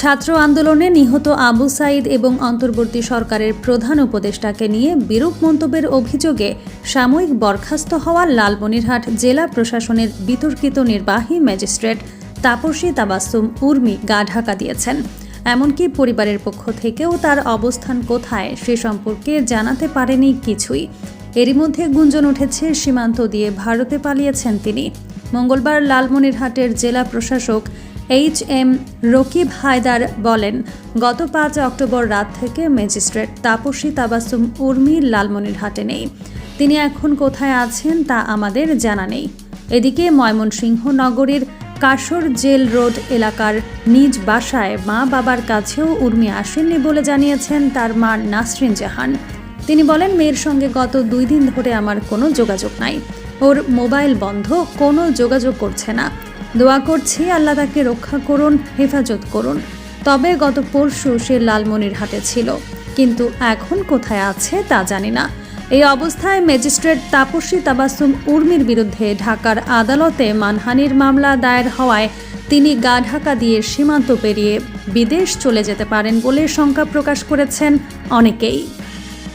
ছাত্র আন্দোলনে নিহত আবু সাইদ এবং অন্তর্বর্তী সরকারের প্রধান উপদেষ্টাকে নিয়ে বিরূপ মন্তব্যের অভিযোগে সাময়িক বরখাস্ত হওয়া লালমনিরহাট জেলা প্রশাসনের বিতর্কিত নির্বাহী ম্যাজিস্ট্রেট তাপসী তাবাসুম উর্মি গা ঢাকা দিয়েছেন। এমনকি পরিবারের পক্ষ থেকেও তার অবস্থান কোথায় সে সম্পর্কে জানাতে পারেনি কিছুই। এরই মধ্যে গুঞ্জন উঠেছে, সীমান্ত দিয়ে ভারতে পালিয়েছেন তিনি। মঙ্গলবার লালমনিরহাটের জেলা প্রশাসক এইচ এম রকিব হায়দার বলেন, গত পাঁচ অক্টোবর রাত থেকে ম্যাজিস্ট্রেট তাপসী তাবাসুম উর্মি লালমনিরহাটে নেই। তিনি এখন কোথায় আছেন তা আমাদের জানা নেই। এদিকে ময়মনসিংহ নগরীর কাশর জেল রোড এলাকার নিজ বাসায় মা বাবার কাছেও উর্মি আসেননি বলে জানিয়েছেন তার মা নাসরিন জাহান। তিনি বলেন, মেয়ের সঙ্গে গত দুই দিন ধরে আমার কোনো যোগাযোগ নাই। ওর মোবাইল বন্ধ, কোনো যোগাযোগ করছে না। দোয়া করছি, আল্লাহ তাকে রক্ষা করুন, হেফাজত করুন। তবে গত পরশু সে লালমনির হাটে ছিল। কিন্তু এখন কোথায় আছে তা জানি না। এই অবস্থায় ম্যাজিস্ট্রেট তাপসী তাবাসুম উর্মির বিরুদ্ধে ঢাকার আদালতে মানহানির মামলা দায়ের হওয়ায় তিনি গা ঢাকা দিয়ে সীমান্ত পেরিয়ে বিদেশ চলে যেতে পারেন বলে শঙ্কা প্রকাশ করেছেন অনেকেই।